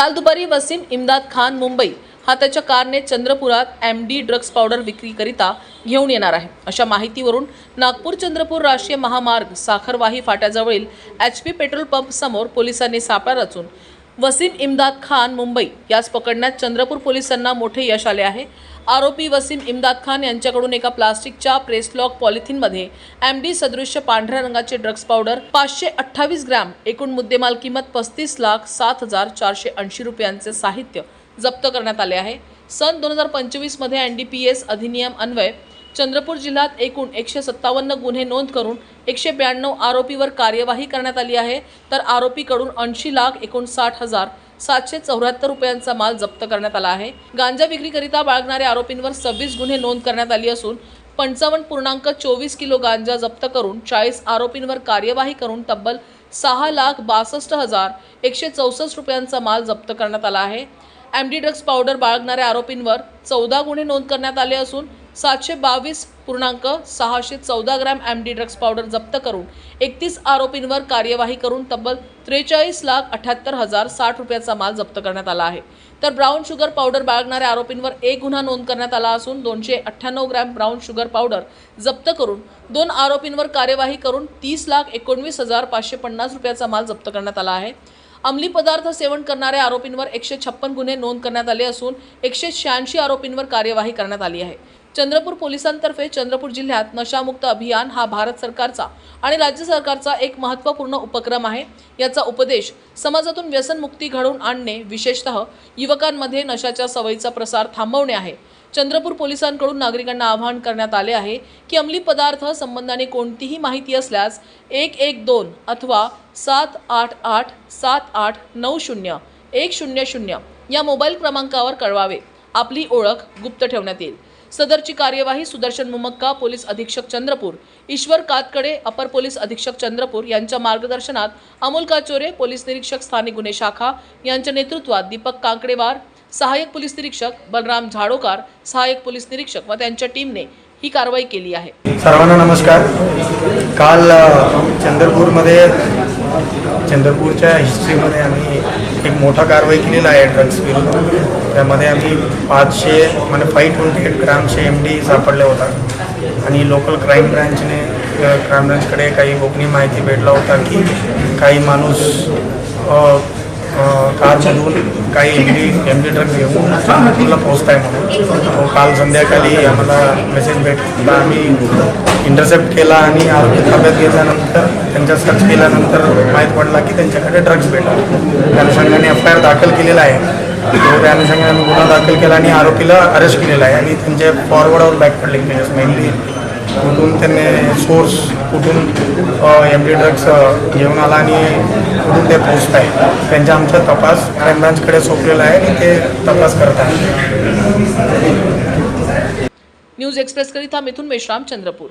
काल दुपारी वसीम इम्दाद खान मुंबई हा त्याच्या कारने चंद्रपुरात एम डी ड्रग्ज पावडर विक्रीकरिता घेऊन येणार आहे. अशा माहितीवरून नागपूर चंद्रपूर राष्ट्रीय महामार्ग साखरवाही फाट्याजवळील एच पी पेट्रोल पंप समोर पोलिसांनी सापळा रचून वसीम इम्दाद खान मुंबई यास पकडण्यात चंद्रपूर पोलिसांना मोठे यश आले आहे. आरोपी वसीम इमदाद खान यांच्याकडून एका प्लास्टिकच्या प्रेसलॉक पॉलिथिनमध्ये एम डी सदृश्य पांढऱ्या रंगाचे ड्रग्ज पावडर पाचशे अठ्ठावीस ग्रॅम एकूण मुद्देमाल किंमत पस्तीस लाख सात हजार चारशे ऐंशी रुपयांचे साहित्य जप्त करण्यात आले आहे. सन दोन हजार पंचवीसमध्ये एन डी पी एस अधिनियम अन्वये चंद्रपूर जिल्ह्यात एकूण एकशे सत्तावन्न गुन्हे नोंद करून एकशे ब्याण्णव आरोपीवर कार्यवाही करण्यात आली आहे. तर आरोपीकडून ऐंशी लाख एकोणसाठ हजार सातशे चौऱ्याहत्तर रुपयांचा माल जप्त करण्यात आला आहे. गांजा विक्रीकरिता बाळगणाऱ्या आरोपींवर सव्वीस गुन्हे नोंद करण्यात आली असून पंचावन्न पूर्णांक चोवीस किलो गांजा जप्त करून चाळीस आरोपींवर कार्यवाही करून तब्बल सहा लाख बासष्ट हजार एकशे चौसष्ट रुपयांचा माल जप्त करण्यात आला आहे. एम डी ड्रग्ज पावडर बाळगणाऱ्या आरोपींवर चौदा गुन्हे नोंद करण्यात आले असून सातशे बावीस पूर्णांक सहाशे चौदा gram M D drugs powder जप्त करून एकतीस आरोपींवर कार्यवाही करून तब्बल त्रेचाळीस लाख अठ्याहत्तर हजार साठ रुपयाचा माल जप्त करण्यात आला आहे. तर ब्राऊन शुगर पावडर बाळगणाऱ्या आरोपींवर एक गुन्हा नोंद करण्यात आला असून दोनशे अठ्ठ्याण्णव ग्रॅम ब्राऊन शुगर पावडर जप्त करून दोन आरोपींवर कार्यवाही करून तीस लाख एकोणवीस हजार पाचशे पन्नास रुपयाचा माल जप्त करण्यात आला आहे. अंमली पदार्थ सेवन करणाऱ्या आरोपींवर एकशे छप्पन गुन्हे नोंद करण्यात आले असून एकशे शहाऐंशी आरोपींवर कार्यवाही करण्यात आली आहे. चंद्रपूर पोलिसांतर्फे चंद्रपूर जिल्ह्यात नशामुक्त अभियान हा भारत सरकारचा आणि राज्य सरकारचा एक महत्त्वपूर्ण उपक्रम आहे. याचा उपदेश समाजातून व्यसनमुक्ती घडवून आणणे. विशेषतः युवकांमध्ये नशाच्या सवयीचा प्रसार थांबवणे आहे. चंद्रपूर पोलिसांकडून नागरिकांना आवाहन करण्यात आले आहे की अंमली पदार्थ संबंधाने कोणतीही माहिती असल्यास एक एक दोन अथवा सात आठ आठ सात आठ नऊ शून्य एक शून्य शून्य या मोबाईल क्रमांकावर कळवावे. आपली ओळख गुप्त ठेवण्यात येईल. सदरची कार्यवाही सुदर्शन मुमक्का पोलीस अधीक्षक चंद्रपूर ईश्वर कातकडे अपर पोलीस अधीक्षक चंद्रपूर यांच्या मार्गदर्शनात अमोल काचोरे पोलीस निरीक्षक स्थानिक गुन्हे शाखा यांच्या नेतृत्वात दीपक कांकडेवार सहाय्यक पोलीस निरीक्षक बलराम झाडोकार सहाय्यक पोलीस निरीक्षक व त्यांच्या टीमने ही कारवाई केली आहे. सर्वांना नमस्कार. काल चंद्रपूरमध्ये चंद्रपूरच्या हिस्ट्रीमध्ये आम्ही एक मोठा कारवाई केलेला आहे ड्रग्स विरुद्ध. त्यामध्ये आम्ही पाचशे म्हणजे फाईव्ह ट्वेंटी एट ग्रामचे एम डी सापडले होता. आणि लोकल क्राईम ब्रँचने क्राईम ब्रँचकडे काही गोपनीय माहिती भेटला होता की काही माणूस कारमधून काही M D M D drug घेऊन नागपूरला पोहोचत आहे म्हणून काल संध्याकाळी आम्हाला मेसेज भेटला. आम्ही इंटरसेप्ट केला आणि आरोग्य ताब्यात घेतल्यानंतर त्यांच्या सर्च केल्यानंतर माहीत पडला की त्यांच्याकडे ड्रग्ज भेटला त्या अनुषंगाने एफ आय आर दाखल केलेला आहे. तो त्या गुन्हा दाखल केला आणि आरोपीला अरेस्ट केलेला आहे. आणि त्यांचे फॉरवर्ड बॅकवर्ड लिंकेजेस मेनली कुठून त्यांनी सोर्स कुठून एम डी ड्रग्स घेऊन आला आणि कुठून ते पोचत आहे. त्यांचा आमचा तपास क्राईम ब्रांचकडे सोपलेला आहे आणि ते तपास करत आहे न्यूज एक्सप्रेसकरिता मिथून मेश्राम चंद्रपूर.